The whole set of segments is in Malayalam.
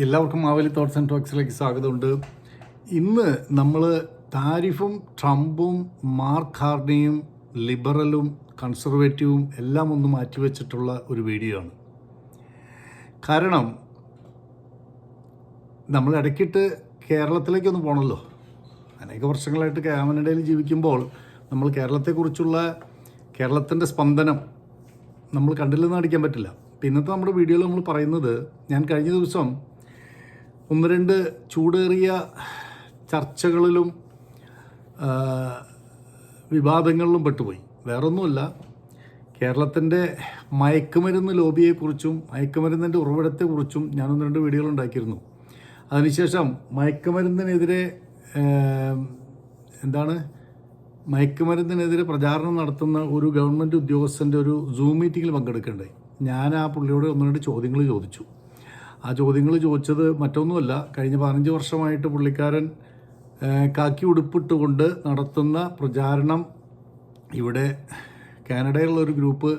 എല്ലാവർക്കും മാവേലി തോട്ട്സ് ആൻഡ് ടോക്സിലേക്ക് സ്വാഗതമുണ്ട്. ഇന്ന് നമ്മൾ താരിഫും ട്രംപും മാർക്ക് ഹാർഡിയും ലിബറലും കൺസർവേറ്റീവും എല്ലാം ഒന്ന് മാറ്റിവെച്ചിട്ടുള്ള ഒരു വീഡിയോ ആണ്. കാരണം നമ്മൾ ഇടയ്ക്കിട്ട് കേരളത്തിലേക്കൊന്ന് പോകണമല്ലോ അനേക വർഷങ്ങളായിട്ട് കാമനഡയിൽ ജീവിക്കുമ്പോൾ നമ്മൾ കേരളത്തെക്കുറിച്ചുള്ള കേരളത്തിന്റെ സ്പന്ദനം നമ്മൾ കണ്ടില്ലെന്ന് അടിക്കാൻ പറ്റില്ല. ഇന്നത്തെ നമ്മുടെ വീഡിയോയിൽ നമ്മൾ പറയുന്നത് ഞാൻ കഴിഞ്ഞ ദിവസം ഒന്ന് രണ്ട് ചൂടേറിയ ചർച്ചകളിലും വിവാദങ്ങളിലും പെട്ടുപോയി. വേറൊന്നുമല്ല കേരളത്തിന്റെ മയക്കുമരുന്ന് ലോബിയെക്കുറിച്ചും മയക്കുമരുന്നിന്റെ ഉറവിടത്തെക്കുറിച്ചും ഞാനൊന്ന് രണ്ട് വീഡിയോകൾ ഉണ്ടാക്കിയിരുന്നു. അതിനുശേഷം മയക്കുമരുന്നിനെതിരെ എന്താണ് മയക്കുമരുന്നിനെതിരെ പ്രചാരണം നടത്തുന്ന ഒരു ഗവൺമെന്റ് ഉദ്യോഗസ്ഥന്റെ ഒരു സൂം മീറ്റിങ്ങിൽ പങ്കെടുക്കണ്ടായി. ഞാൻ ആ പുള്ളിയോട് ഒന്ന് രണ്ട് ചോദ്യങ്ങൾ ചോദിച്ചു. ആ ചോദ്യങ്ങൾ ചോദിച്ചത് മറ്റൊന്നുമല്ല. കഴിഞ്ഞ പതിനഞ്ച് വർഷമായിട്ട് പുള്ളിക്കാരൻ കാക്കി ഉടുപ്പിട്ടുകൊണ്ട് നടത്തുന്ന പ്രചാരണം ഇവിടെ കാനഡയിലുള്ള ഒരു ഗ്രൂപ്പ്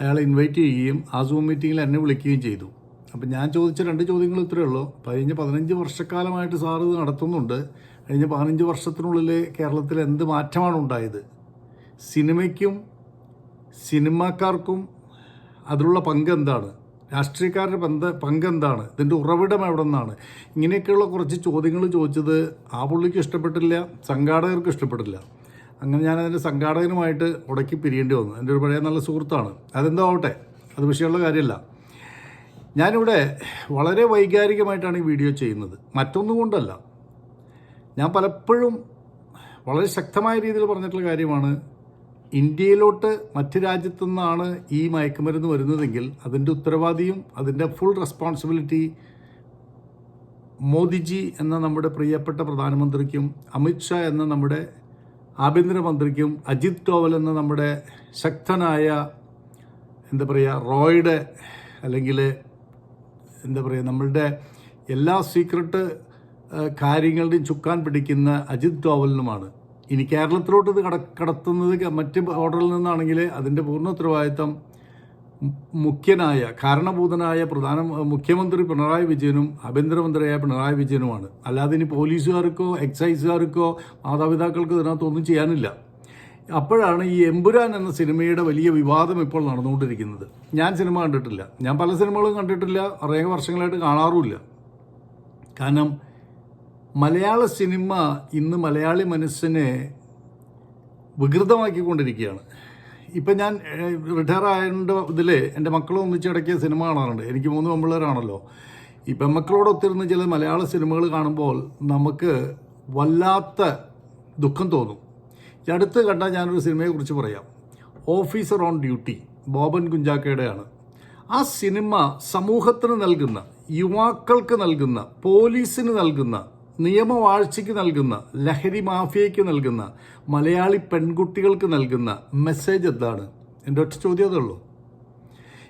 അയാളെ ഇൻവൈറ്റ് ചെയ്യുകയും ആ സൂം മീറ്റിങ്ങിൽ എന്നെ വിളിക്കുകയും ചെയ്തു. അപ്പം ഞാൻ ചോദിച്ച രണ്ട് ചോദ്യങ്ങൾ ഇത്രയേ ഉള്ളൂ. കഴിഞ്ഞ പതിനഞ്ച് വർഷക്കാലമായിട്ട് സാർ ഇത് നടത്തുന്നുണ്ട്. കഴിഞ്ഞ പതിനഞ്ച് വർഷത്തിനുള്ളിൽ കേരളത്തിൽ എന്ത് മാറ്റമാണ് ഉണ്ടായത്? സിനിമയ്ക്കും സിനിമാക്കാർക്കും അതിലുള്ള പങ്ക് എന്താണ് രാഷ്ട്രീയക്കാരുടെ ബന്ധ പങ്കെന്താണ്? ഇതിന്റെ ഉറവിടം എവിടെ നിന്നാണ് ഇങ്ങനെയൊക്കെയുള്ള കുറച്ച് ചോദ്യങ്ങൾ ചോദിച്ചത് ആ പുള്ളിക്ക് ഇഷ്ടപ്പെട്ടില്ല സംഘാടകർക്ക് ഇഷ്ടപ്പെട്ടില്ല. അങ്ങനെ ഞാൻ അതിന്റെ സംഘാടകനുമായിട്ട് ഉടക്കി പിരിയേണ്ടി വന്നു. എന്റെ ഒരു പഴയ നല്ല സുഹൃത്താണ്. അതെന്തോ ആവട്ടെ അത് വിഷയമുള്ള കാര്യമല്ല. ഞാനിവിടെ വളരെ വൈകാരികമായിട്ടാണ് ഈ വീഡിയോ ചെയ്യുന്നത്. മറ്റൊന്നും കൊണ്ടല്ല. ഞാൻ പലപ്പോഴും വളരെ ശക്തമായ രീതിയിൽ പറഞ്ഞിട്ടുള്ള കാര്യമാണ് ഇന്ത്യയിലോട്ട് മറ്റു രാജ്യത്തു നിന്നാണ് ഈ മയക്കുമരുന്ന് വരുന്നതെങ്കിൽ അതിന്റെ ഉത്തരവാദിയും അതിന്റെ ഫുൾ റെസ്പോൺസിബിലിറ്റി മോദിജി എന്ന നമ്മുടെ പ്രിയപ്പെട്ട പ്രധാനമന്ത്രിക്കും അമിത്ഷാ എന്ന നമ്മുടെ ആഭ്യന്തരമന്ത്രിക്കും അജിത് ഡോവൽ എന്ന നമ്മുടെ ശക്തനായ എന്താ പറയുക റോയുടെ അല്ലെങ്കിൽ എന്താ പറയുക നമ്മളുടെ എല്ലാ സീക്രട്ട് കാര്യങ്ങളുടെയും ചുക്കാൻ പിടിക്കുന്ന അജിത് ഡോവലിനുമാണ്. ഇനി കേരളത്തിലോട്ട് ഇത് കട കടത്തുന്നത് മറ്റ് ഓർഡറിൽ നിന്നാണെങ്കിൽ അതിന്റെ പൂർണ ഉത്തരവാദിത്തം മുഖ്യനായ കാരണഭൂതനായ പ്രധാന മുഖ്യമന്ത്രി പിണറായി വിജയനും ആഭ്യന്തരമന്ത്രിയായ പിണറായി വിജയനുമാണ്. അല്ലാതെ ഇനി പോലീസുകാർക്കോ എക്സൈസുകാർക്കോ മാതാപിതാക്കൾക്കോ ഇതിനകത്തൊന്നും ചെയ്യാനില്ല. അപ്പോഴാണ് ഈ എമ്പുരാൻ എന്ന സിനിമയുടെ വലിയ വിവാദം ഇപ്പോൾ നടന്നുകൊണ്ടിരിക്കുന്നത്. ഞാൻ സിനിമ കണ്ടിട്ടില്ല. ഞാൻ പല സിനിമകളും കണ്ടിട്ടില്ല. അറേ വർഷങ്ങളായിട്ട് കാണാറുമില്ല. കാരണം മലയാള സിനിമ ഇന്ന് മലയാളി മനസ്സിനെ വികൃതമാക്കിക്കൊണ്ടിരിക്കുകയാണ്. ഇപ്പം ഞാൻ റിട്ടയർ ആയതിന്റെ ഇതിൽ എന്റെ മക്കളും ഒന്നിച്ചിടയ്ക്ക് സിനിമ കാണാറുണ്ട്. എനിക്ക് മൂന്ന് പെമ്പിള്ളേരാണല്ലോ ഈ മക്കളോടൊത്തിരുന്ന് ചില മലയാള സിനിമകൾ കാണുമ്പോൾ നമുക്ക് വല്ലാത്ത ദുഃഖം തോന്നും. ഈ അടുത്ത് കണ്ട ഞാനൊരു സിനിമയെക്കുറിച്ച് പറയാം. ഓഫീസർ ഓൺ ഡ്യൂട്ടി ബോബൻ കുഞ്ചാക്കയുടെയാണ്. ആ സിനിമ സമൂഹത്തിന് നൽകുന്ന യുവാക്കൾക്ക് നൽകുന്ന പോലീസിന് നൽകുന്ന നിയമവാഴ്ചയ്ക്ക് നൽകുന്ന ലഹരി മാഫിയയ്ക്ക് നൽകുന്ന മലയാളി പെൺകുട്ടികൾക്ക് നൽകുന്ന മെസ്സേജ് എന്താണ്? എന്റെ ഒറ്റ ചോദ്യം അതുള്ളൂ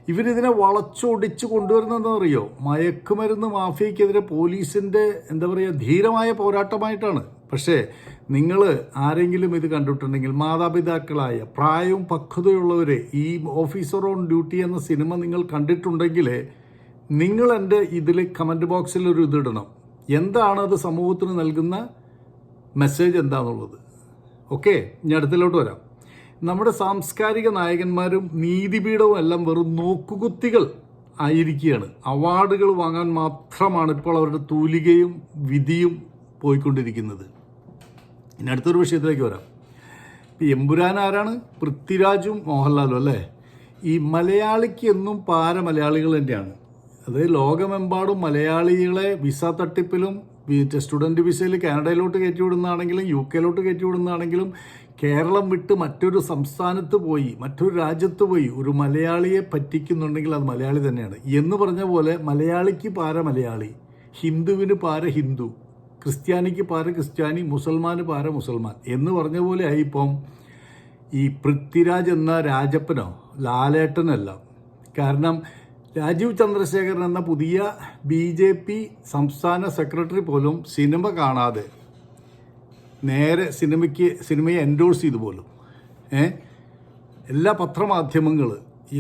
ഇവരിതിനെ വളച്ചൊടിച്ച് കൊണ്ടുവരുന്നതെന്നറിയോ മയക്കുമരുന്ന് മാഫിയയ്ക്കെതിരെ പോലീസിന്റെ എന്താ പറയുക ധീരമായ പോരാട്ടമായിട്ടാണ്. പക്ഷേ നിങ്ങൾ ആരെങ്കിലും ഇത് കണ്ടിട്ടുണ്ടെങ്കിൽ മാതാപിതാക്കളായ പ്രായവും പക്വതയുള്ളവരെ ഈ ഓഫീസർ ഓൺ ഡ്യൂട്ടി എന്ന സിനിമ നിങ്ങൾ കണ്ടിട്ടുണ്ടെങ്കിൽ നിങ്ങൾ എന്റെ ഇതിൽ കമന്റ് ബോക്സിൽ ഒരു ഇതിടണം എന്താണ് അത് സമൂഹത്തിന് നൽകുന്ന മെസ്സേജ് എന്താണെന്നുള്ളത് ഓക്കെ ഞാൻ അടുത്തിലോട്ട് വരാം. നമ്മുടെ സാംസ്കാരിക നായകന്മാരും നീതിപീഠവും എല്ലാം വെറും നോക്കുകുത്തികൾ ആയിരിക്കുകയാണ്. അവാർഡുകൾ വാങ്ങാൻ മാത്രമാണ് ഇപ്പോൾ അവരുടെ തൂലികയും വിധിയും പോയിക്കൊണ്ടിരിക്കുന്നത്. ഇനി അടുത്തൊരു വിഷയത്തിലേക്ക് വരാം. എമ്പുരാൻ ആരാണ്? പൃഥ്വിരാജും മോഹൻലാലും അല്ലേ? ഈ മലയാളിക്ക് എന്നും പാര മലയാളികൾ തന്നെയാണ്. അത് ലോകമെമ്പാടും മലയാളികളെ വിസ തട്ടിപ്പിലും സ്റ്റുഡന്റ് വിസയിൽ കാനഡയിലോട്ട് കയറ്റി വിടുന്നതാണെങ്കിലും യു കെയിലോട്ട് കയറ്റി വിടുന്നതാണെങ്കിലും കേരളം വിട്ട് മറ്റൊരു സംസ്ഥാനത്ത് പോയി മറ്റൊരു രാജ്യത്ത് പോയി ഒരു മലയാളിയെ പറ്റിക്കുന്നുണ്ടെങ്കിൽ അത് മലയാളി തന്നെയാണ്. എന്ന് പറഞ്ഞ പോലെ മലയാളിക്ക് പാര മലയാളി ഹിന്ദുവിന് പാര ഹിന്ദു ക്രിസ്ത്യാനിക്ക് പാര ക്രിസ്ത്യാനി മുസൽമാന് പാര മുസൽമാൻ എന്ന് പറഞ്ഞ പോലെ ആയി ഇപ്പം ഈ പൃഥ്വിരാജ് എന്ന രാജപ്പനോ ലാലേട്ടനല്ല. കാരണം രാജീവ് ചന്ദ്രശേഖരൻ എന്ന പുതിയ ബി ജെ പി സംസ്ഥാന സെക്രട്ടറി പോലും സിനിമ കാണാതെ നേരെ സിനിമയ്ക്ക് സിനിമയെ എൻഡോഴ്സ് ചെയ്തു പോലും. എല്ലാ പത്രമാധ്യമങ്ങൾ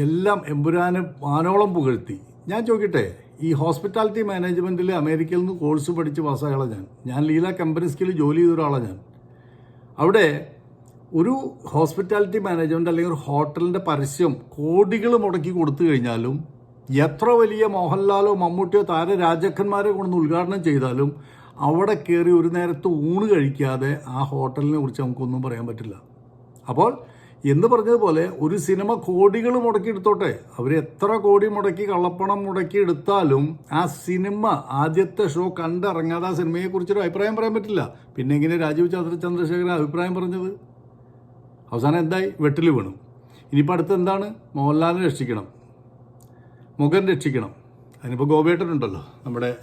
എല്ലാം എമ്പുരാനെ വാനോളം പുകഴ്ത്തി. ഞാൻ ചോദിക്കട്ടെ ഈ ഹോസ്പിറ്റാലിറ്റി മാനേജ്മെന്റിൽ അമേരിക്കയിൽ നിന്ന് കോഴ്സ് പഠിച്ച് പാസ്സായുള്ള ഞാൻ. ഞാൻ ലീല കമ്പനി സ്കിൽ ജോലി ചെയ്ത ഒരാളാണ് ഞാൻ. അവിടെ ഒരു ഹോസ്പിറ്റാലിറ്റി മാനേജ്മെന്റ് അല്ലെങ്കിൽ ഒരു ഹോട്ടലിന്റെ പരസ്യം കോടികൾ മുടക്കി കൊടുത്തു കഴിഞ്ഞാലും എത്ര വലിയ മോഹൻലാലോ മമ്മൂട്ടിയോ താര രാജാക്കന്മാരെ കൊണ്ടൊന്ന് ഉദ്ഘാടനം ചെയ്താലും അവിടെ കയറി ഒരു നേരത്ത് ഊണ് കഴിക്കാതെ ആ ഹോട്ടലിനെ കുറിച്ച് നമുക്കൊന്നും പറയാൻ പറ്റില്ല. അപ്പോൾ എന്ന് പറഞ്ഞതുപോലെ ഒരു സിനിമ കോടികൾ മുടക്കി എടുത്തോട്ടെ അവർ എത്ര കോടി മുടക്കി കള്ളപ്പണം മുടക്കി എടുത്താലും ആ സിനിമ ആദ്യത്തെ ഷോ കണ്ടിറങ്ങാതെ ആ സിനിമയെക്കുറിച്ചൊരു അഭിപ്രായം പറയാൻ പറ്റില്ല. പിന്നെ എങ്ങനെ രാജീവ് ചന്ദ്ര ചന്ദ്രശേഖരൻ അഭിപ്രായം പറഞ്ഞത്? അവസാനം എന്തായി? വെട്ടിൽ വീണു. ഇനിയിപ്പോൾ അടുത്ത് എന്താണ് മോഹൻലാലിനെ രക്ഷിക്കണം. മുഖൻ രക്ഷിക്കണം. അതിനിപ്പോൾ ഗോപേട്ടനുണ്ടല്ലോ നമ്മുടെ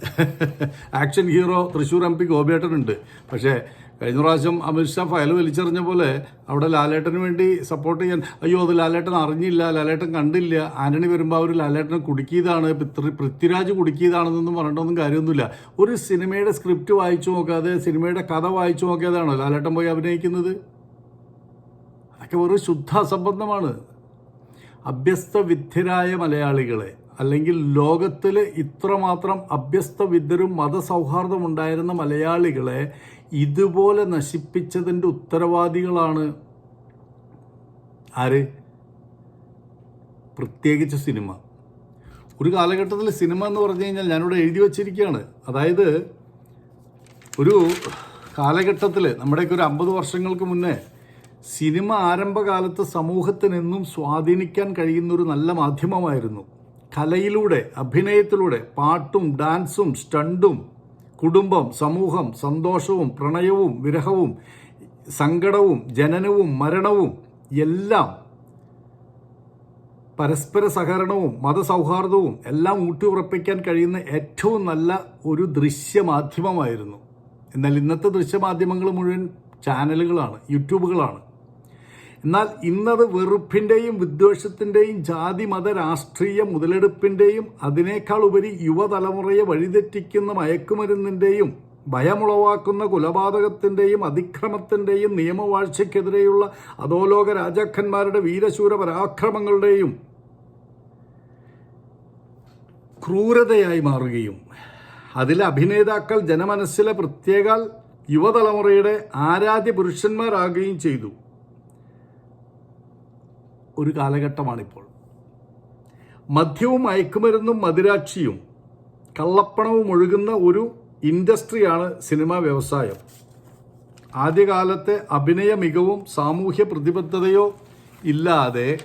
action hero Thrissur M P ഗോപേട്ടനുണ്ട് പക്ഷേ കഴിഞ്ഞ പ്രാവശ്യം അമിത്ഷാ ഫയൽ വലിച്ചെറിഞ്ഞ പോലെ അവിടെ ലാലേട്ടന് വേണ്ടി സപ്പോർട്ട് ചെയ്യാൻ അയ്യോ അത് ലാലേട്ടൻ അറിഞ്ഞില്ല ലാലേട്ടൻ കണ്ടില്ല. ആന്റണി വരുമ്പോൾ അവർ ലാലേട്ടനെ കുടുക്കിയതാണ്. പൃഥ്വിരാജ് കുടുക്കിയതാണെന്നൊന്നും പറഞ്ഞിട്ടൊന്നും കാര്യമൊന്നുമില്ല. ഒരു സിനിമയുടെ സ്ക്രിപ്റ്റ് വായിച്ചു നോക്കാതെ സിനിമയുടെ കഥ വായിച്ചു നോക്കിയതാണോ ലാലേട്ടൻ പോയി അഭിനയിക്കുന്നത്? അതൊക്കെ വെറും ശുദ്ധ അസംബന്ധമാണ് അഭ്യസ്ത വിദ്യരായ മലയാളികളെ അല്ലെങ്കിൽ ലോകത്തിൽ ഇത്രമാത്രം അഭ്യസ്ത വിദ്യരും മതസൗഹാർദ്ദം ഉണ്ടായിരുന്ന മലയാളികളെ ഇതുപോലെ നശിപ്പിച്ചതിന്റെ ഉത്തരവാദികളാണ് ആര്? പ്രത്യേകിച്ച് സിനിമ. ഒരു കാലഘട്ടത്തിൽ സിനിമ എന്ന് പറഞ്ഞു കഴിഞ്ഞാൽ ഞാനിവിടെ എഴുതി വച്ചിരിക്കുകയാണ്. അതായത് ഒരു കാലഘട്ടത്തിൽ നമ്മുടെയൊക്കെ ഒരു അമ്പത് വർഷങ്ങൾക്ക് മുന്നേ സിനിമ ആരംഭകാലത്ത് സമൂഹത്തിനെന്നും സ്വാധീനിക്കാൻ കഴിയുന്ന ഒരു നല്ല മാധ്യമമായിരുന്നു. കലയിലൂടെ അഭിനയത്തിലൂടെ പാട്ടും ഡാൻസും സ്റ്റണ്ടും കുടുംബം സമൂഹം സന്തോഷവും പ്രണയവും വിരഹവും സങ്കടവും ജനനവും മരണവും എല്ലാം പരസ്പര സഹകരണവും മതസൗഹാർദ്ദവും എല്ലാം ഊട്ടിയുറപ്പിക്കാൻ കഴിയുന്ന ഏറ്റവും നല്ല ഒരു ദൃശ്യമാധ്യമമായിരുന്നു. എന്നാൽ ഇന്നത്തെ ദൃശ്യമാധ്യമങ്ങൾ മുഴുവൻ ചാനലുകളാണ് യൂട്യൂബുകളാണ്. എന്നാൽ ഇന്നത് വെറുപ്പിന്റെയും വിദ്വേഷത്തിന്റെയും ജാതി മത രാഷ്ട്രീയ മുതലെടുപ്പിന്റെയും അതിനേക്കാൾ ഉപരി യുവതലമുറയെ വഴിതെറ്റിക്കുന്ന മയക്കുമരുന്നിന്റെയും ഭയമുളവാക്കുന്ന കൊലപാതകത്തിന്റെയും അതിക്രമത്തിന്റെയും നിയമവാഴ്ചയ്ക്കെതിരെയുള്ള അധോലോക രാജാക്കന്മാരുടെ വീരശൂര പരാക്രമങ്ങളുടെയും ക്രൂരതയായി മാറുകയും അതിലെ അഭിനേതാക്കൾ ജനമനസ്സിലെ പ്രത്യേക യുവതലമുറയുടെ ആരാധ്യ പുരുഷന്മാരാകുകയും ചെയ്തു. ഒരു കാലഘട്ടമാണിപ്പോൾ. മദ്യവും മയക്കുമരുന്നും മദിരാക്ഷിയും കള്ളപ്പണവും ഒഴുകുന്ന ഒരു ഇൻഡസ്ട്രിയാണ് സിനിമാ വ്യവസായം. ആദ്യകാലത്തെ അഭിനയ മികവും സാമൂഹ്യ പ്രതിബദ്ധതയോ ഇല്ലാതെ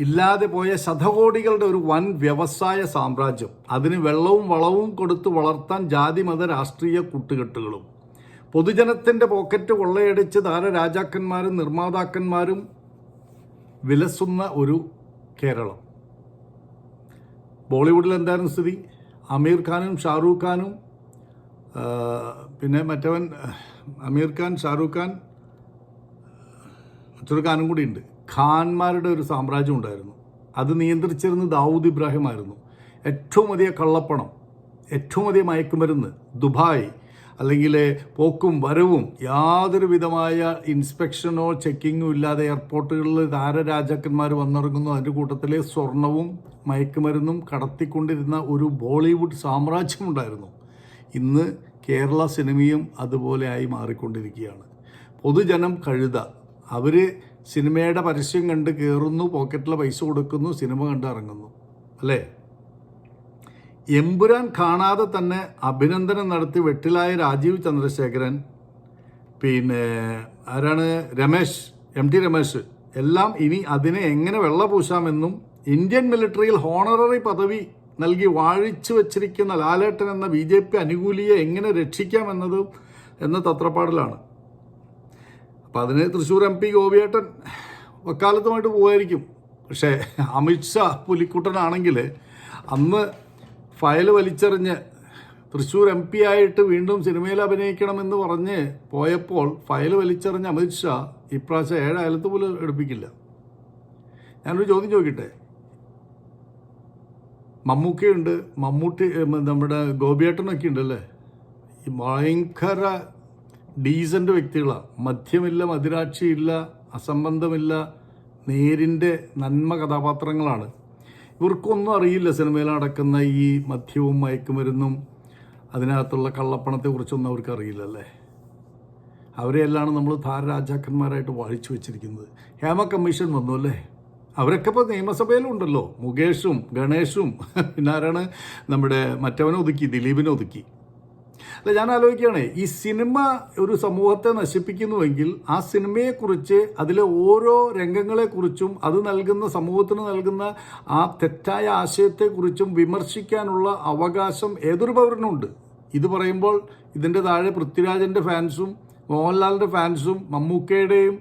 ഇല്ലാതെ പോയ ശതകോടികളുടെ ഒരു വൻ വ്യവസായ സാമ്രാജ്യം. അതിന് വെള്ളവും വളവും കൊടുത്ത് വളർത്താൻ ജാതി മത രാഷ്ട്രീയ കൂട്ടുകെട്ടുകളും. പൊതുജനത്തിന്റെ പോക്കറ്റ് കൊള്ളയടിച്ച് ധാര രാജാക്കന്മാരും നിർമ്മാതാക്കന്മാരും വിലസുന്ന ഒരു കേരളം. ബോളിവുഡിൽ എന്തായിരുന്നു സ്ഥിതി? അമീർ ഖാനും ഷാറൂഖ് ഖാനും പിന്നെ മറ്റവൻ അമീർ ഖാൻ ഷാറൂഖ് ഖാൻ മറ്റൊരു ഖാനും കൂടി ഉണ്ട്. ഖാൻമാരുടെ ഒരു സാമ്രാജ്യം ഉണ്ടായിരുന്നു. അത് നിയന്ത്രിച്ചിരുന്നത് ദാവൂദ് ഇബ്രാഹിം ആയിരുന്നു ഏറ്റവും അധികം കള്ളപ്പണം ഏറ്റവും അധികം മയക്കുമരുന്ന് ദുബായ് അല്ലെങ്കിൽ പോക്കും വരവും യാതൊരു വിധമായ ഇൻസ്പെക്ഷനോ ചെക്കിങ്ങോ ഇല്ലാതെ എയർപോർട്ടുകളിൽ താരരാജാക്കന്മാർ വന്നിറങ്ങുന്നു. അതിന്റെ കൂട്ടത്തിൽ സ്വർണവും മയക്കുമരുന്നും കടത്തിക്കൊണ്ടിരുന്ന ഒരു ബോളിവുഡ് സാമ്രാജ്യമുണ്ടായിരുന്നു. ഇന്ന് കേരള സിനിമയും അതുപോലെ ആയി മാറിക്കൊണ്ടിരിക്കുകയാണ്. പൊതുജനം കഴുത. അവർ സിനിമയുടെ പരസ്യം കണ്ട് കയറുന്നു പോക്കറ്റിലെ പൈസ കൊടുക്കുന്നു സിനിമ കണ്ട് ഇറങ്ങുന്നു. അല്ലേ? എമ്പുരാൻ കാണാതെ തന്നെ അഭിനന്ദനം നടത്തി വെട്ടിലായ രാജീവ് ചന്ദ്രശേഖരൻ പിന്നെ ആരാണ്? Ramesh M T Ramesh. എല്ലാം ഇനി അതിനെ എങ്ങനെ വെള്ളപൂശാമെന്നും ഇന്ത്യൻ മിലിറ്ററിയിൽ ഹോണററി പദവി നൽകി വാഴിച്ചു വച്ചിരിക്കുന്ന ലാലേട്ടൻ എന്ന ബി ജെ പി അനുകൂലിയെ എങ്ങനെ രക്ഷിക്കാമെന്നതും എന്ന തത്രപ്പാടിലാണ്. അപ്പം അതിന് തൃശ്ശൂർ എം പി ഗോപിയേട്ടൻ വക്കാലത്തുമായിട്ട് പോകായിരിക്കും പക്ഷേ അമിത്ഷാ പുലിക്കുട്ടനാണെങ്കിൽ അന്ന് ഫയൽ വലിച്ചെറിഞ്ഞ് തൃശ്ശൂർ എം പി ആയിട്ട് വീണ്ടും സിനിമയിൽ അഭിനയിക്കണമെന്ന് പറഞ്ഞ് പോയപ്പോൾ ഫയൽ വലിച്ചെറിഞ്ഞ അമിത്ഷാ ഇപ്രാവശ്യം ഏഴായാലത്ത് പോലും എടുപ്പിക്കില്ല. ഞാനൊരു ചോദ്യം ചോദിക്കട്ടെ? മമ്മൂക്കയുണ്ട് മമ്മൂട്ടി നമ്മുടെ ഗോപിയേട്ടനൊക്കെ ഉണ്ടല്ലേ? ഈ ഭയങ്കര ഡീസന്റ് വ്യക്തികളാണ് മദ്യമില്ല മദിരാക്ഷിയില്ല അസംബന്ധമില്ല നേരിന്റെ നന്മ കഥാപാത്രങ്ങളാണ്. ഇവർക്കൊന്നും അറിയില്ല സിനിമയിൽ നടക്കുന്ന ഈ മദ്യവും മയക്കുമരുന്നും. അതിനകത്തുള്ള കള്ളപ്പണത്തെക്കുറിച്ചൊന്നും അവർക്ക് അറിയില്ലല്ലേ അവരെയെല്ലാം നമ്മൾ ധാരരാജാക്കന്മാരായിട്ട് വാഴിച്ചു വെച്ചിരിക്കുന്നത്. ഹേമ കമ്മീഷൻ വന്നു അല്ലേ? അവരൊക്കെ ഇപ്പോൾ നിയമസഭയിലുണ്ടല്ലോ. മുകേഷും ഗണേഷും. പിന്നെ ആരാണ്? നമ്മുടെ മറ്റവനെ ഒതുക്കി ദിലീപിനെ ഒതുക്കി അല്ല ഞാൻ ആലോചിക്കുകയാണ്. ഈ സിനിമ ഒരു സമൂഹത്തെ നശിപ്പിക്കുന്നുവെങ്കിൽ ആ സിനിമയെക്കുറിച്ച് അതിലെ ഓരോ രംഗങ്ങളെക്കുറിച്ചും അത് നൽകുന്ന സമൂഹത്തിന് നൽകുന്ന ആ തെറ്റായ ആശയത്തെക്കുറിച്ചും വിമർശിക്കാനുള്ള അവകാശം ഏതൊരു പൗരനുണ്ട്? ഇത് പറയുമ്പോൾ ഇതിന്റെ താഴെ പൃഥ്വിരാജന്റെ ഫാൻസും മോഹൻലാലിന്റെ ഫാൻസും മമ്മൂക്കയുടെയും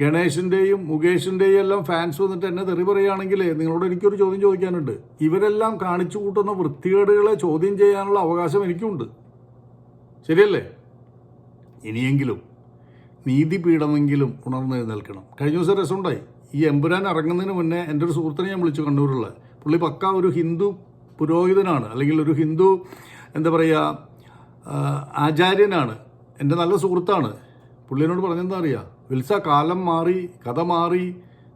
ഗണേഷിന്റെയും മുകേഷിന്റെയും എല്ലാം ഫാൻസ് വന്നിട്ട് എന്നെ തെറി പറയുകയാണെങ്കിൽ നിങ്ങളോട് എനിക്കൊരു ചോദ്യം ചോദിക്കാനുണ്ട്. ഇവരെല്ലാം കാണിച്ചു കൂട്ടുന്ന വൃത്തികേടുകളെ ചോദ്യം ചെയ്യാനുള്ള അവകാശം എനിക്കുണ്ട്. ശരിയല്ലേ? ഇനിയെങ്കിലും നീതിപീഠമെങ്കിലും ഉണർന്നെഴുന്നേൽക്കണം കഴിഞ്ഞ ദിവസം രസമുണ്ടായി. ഈ എമ്പുരാൻ ഇറങ്ങുന്നതിന് മുന്നേ എന്റെ ഒരു സുഹൃത്തിനെ ഞാൻ വിളിച്ചു കണ്ണൂരുള്ള. പുള്ളി പക്ക ഒരു ഹിന്ദു പുരോഹിതനാണ് അല്ലെങ്കിൽ ഒരു ഹിന്ദു എന്താ പറയുക ആചാര്യനാണ്. എന്റെ നല്ല സുഹൃത്താണ്. പുള്ളിനോട് പറഞ്ഞെന്താ അറിയാം? വിൽസ കാലം മാറി കഥ മാറി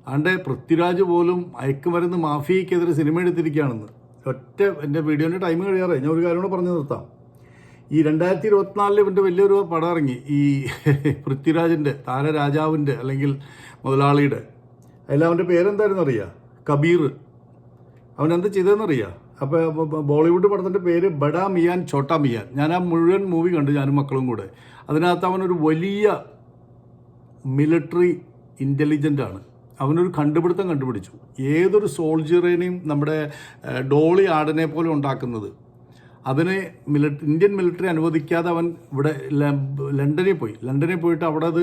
ആണ്ടെ പൃഥ്വിരാജ് പോലും അയക്കുമരുന്ന് മാഫിയക്കെതിരെ സിനിമ എടുത്തിരിക്കുകയാണെന്ന്. ഒറ്റ എന്റെ വീഡിയോന്റെ ടൈം കഴിയാറേ ഞാൻ ഒരു കാര്യം കൂടെ പറഞ്ഞു നിർത്താം. ഈ രണ്ടായിരത്തി ഇരുപത്തിനാലിൽ ഇവന്റെ വലിയൊരു പടം ഇറങ്ങി. ഈ പൃഥ്വിരാജിന്റെ താരരാജാവിന്റെ അല്ലെങ്കിൽ മുതലാളിയുടെ. അതിൽ അവന്റെ പേരെന്തായിരുന്നു അറിയാം? കബീർ. അവൻ എന്ത് ചെയ്തതെന്നറിയാം അപ്പോൾ ബോളിവുഡ് പടത്തിന്റെ പേര് ബഡാ മിയാൻ ഛോട്ടാ മിയാൻ ഞാൻ ആ മുഴുവൻ മൂവി കണ്ടു ഞാനും മക്കളും കൂടെ. അതിനകത്ത് അവനൊരു വലിയ മിലിറ്ററി ഇന്റലിജന്റ് ആണ്. അവനൊരു കണ്ടുപിടുത്തം കണ്ടുപിടിച്ചു. ഏതൊരു സോൾജിയറിനെയും നമ്മുടെ ഡോളി ആടനെ പോലെ ഉണ്ടാക്കുന്നത്. അതിന് മിലിറ്ററി ഇന്ത്യൻ മിലിറ്ററി അനുവദിക്കാതെ അവൻ ഇവിടെ ലണ്ടനിൽ പോയി. ലണ്ടനിൽ പോയിട്ട് അവിടെ അത്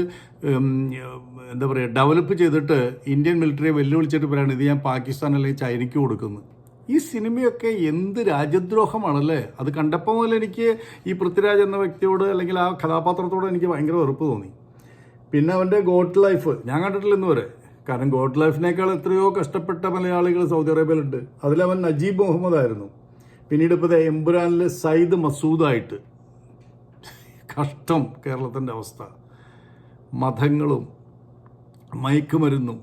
എന്താ പറയുക ഡെവലപ്പ് ചെയ്തിട്ട് ഇന്ത്യൻ മിലിറ്ററിയെ വെല്ലുവിളിച്ചിട്ട് പറയാണ് ഇത് ഞാൻ പാകിസ്ഥാൻ അല്ലെങ്കിൽ ചൈനയ്ക്ക് കൊടുക്കുന്നു. ഈ സിനിമയൊക്കെ എന്ത് രാജ്യദ്രോഹമാണല്ലേ? അത് കണ്ടപ്പോൾ മുതൽ എനിക്ക് ഈ പൃഥ്വിരാജ് എന്ന വ്യക്തിയോട് അല്ലെങ്കിൽ ആ കഥാപാത്രത്തോട് എനിക്ക് ഭയങ്കര വെറുപ്പ് തോന്നി. പിന്നെ അവന്റെ ഗോട്ട് ലൈഫ് ഞാൻ കണ്ടിട്ടില്ല ഇന്ന് വരെ കാരണം ഗോട്ട് ലൈഫിനേക്കാൾ എത്രയോ കഷ്ടപ്പെട്ട മലയാളികൾ സൗദി അറേബ്യയിലുണ്ട്. അതിലവൻ നജീബ് മുഹമ്മദ് ആയിരുന്നു. പിന്നീട് ഇപ്പോൾ ദേ എമ്പുരാനിൽ സയ്യിദ് മസൂദായിട്ട് കഷ്ടം കേരളത്തിന്റെ അവസ്ഥ. മതങ്ങളും മയക്കുമരുന്നും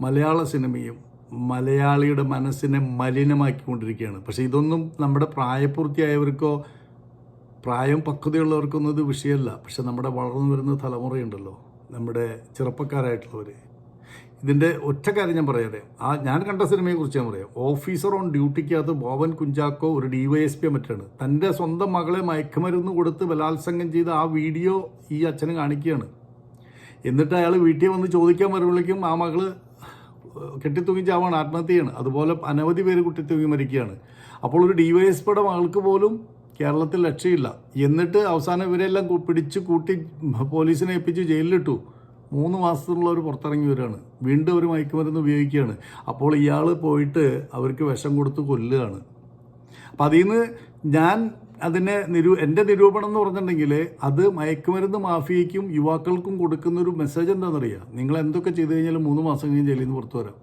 മലയാള സിനിമയും മലയാളിയുടെ മനസ്സിനെ മലിനമാക്കിക്കൊണ്ടിരിക്കുകയാണ്. പക്ഷേ ഇതൊന്നും നമ്മുടെ പ്രായപൂർത്തിയായവർക്കോ പ്രായം പക്വതയുള്ളവർക്കൊന്നും ഇത് വിഷയമല്ല. പക്ഷെ നമ്മുടെ വളർന്നു വരുന്ന തലമുറയുണ്ടല്ലോ. നമ്മുടെ ചെറുപ്പക്കാരായിട്ടുള്ളവർ ഇതിന്റെ ഒറ്റ കാര്യം ഞാൻ പറയാതെ. ആ ഞാൻ കണ്ട സിനിമയെക്കുറിച്ച് ഞാൻ പറയാം. ഓഫീസർ ഓൺ ഡ്യൂട്ടിക്കകത്ത് ബോവൻ കുഞ്ചാക്കോ ഒരു ഡി വൈ എസ് പി മറ്റാണ്. തന്റെ സ്വന്തം മകളെ മയക്കുമരുന്ന് കൊടുത്ത് ബലാത്സംഗം ചെയ്ത ആ വീഡിയോ ഈ അച്ഛന് കാണിക്കുകയാണ്. എന്നിട്ട് അയാൾ വീട്ടിൽ വന്ന് ചോദിക്കാൻ വരുമ്പോഴേക്കും ആ മകൾ കെട്ടിത്തൂങ്ങി ചാവാണ് ആത്മഹത്യയാണ്. അതുപോലെ അനവധി പേര് കുട്ടിത്തൂങ്ങി മരിക്കുകയാണ്. അപ്പോൾ ഒരു ഡി വൈ എസ് പിയുടെ മകൾക്ക് പോലും കേരളത്തിൽ രക്ഷയില്ല. എന്നിട്ട് അവസാനം ഇവരെല്ലാം പിടിച്ച് കൂട്ടി പോലീസിനെ ഏൽപ്പിച്ച് ജയിലിലിട്ടു. മൂന്ന് മാസത്തിനുള്ള ഒരു പുറത്തിറങ്ങി വരികയാണ്. വീണ്ടും ഒരു മയക്കുമരുന്ന് ഉപയോഗിക്കുകയാണ്. അപ്പോൾ ഇയാൾ പോയിട്ട് അവർക്ക് വിഷം കൊടുത്ത് കൊല്ലുകയാണ്. അപ്പം അതിൽ നിന്ന് ഞാൻ അതിനെ നിരൂ എന്റെ നിരൂപണം എന്ന് പറഞ്ഞിട്ടുണ്ടെങ്കിൽ അത് മയക്കുമരുന്ന് മാഫിയയ്ക്കും യുവാക്കൾക്കും കൊടുക്കുന്ന ഒരു മെസ്സേജ് എന്താണെന്നറിയാം? നിങ്ങൾ എന്തൊക്കെ ചെയ്തു കഴിഞ്ഞാലും മൂന്ന് മാസം കഴിഞ്ഞ് ജയിലിൽ നിന്ന് പുറത്തു വരാം.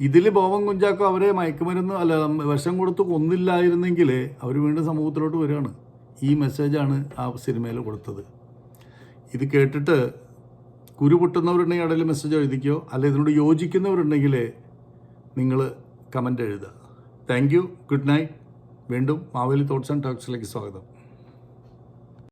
ഇതിൽ ബോവൻ കുഞ്ചാക്കോ അവരെ മയക്കുമരുന്ന് അല്ല വിഷം കൊടുത്ത് കൊന്നില്ലായിരുന്നെങ്കിൽ അവർ വീണ്ടും സമൂഹത്തിലോട്ട് വരികയാണ്. ഈ മെസ്സേജാണ് ആ സിനിമയിൽ കൊടുത്തത്. ഇത് കേട്ടിട്ട് കുരു പൊട്ടുന്നവരുണ്ടെങ്കിൽ ഇടയിൽ മെസ്സേജ് എഴുതിക്കോ? അല്ലെ ഇതിനോട് യോജിക്കുന്നവരുണ്ടെങ്കിൽ നിങ്ങൾ കമന്റ് എഴുതുക. താങ്ക് യു ഗുഡ് നൈറ്റ് വീണ്ടും മാവേലി തോട്ട്സ് ആൻഡ് ടോക്സിലേക്ക് സ്വാഗതം.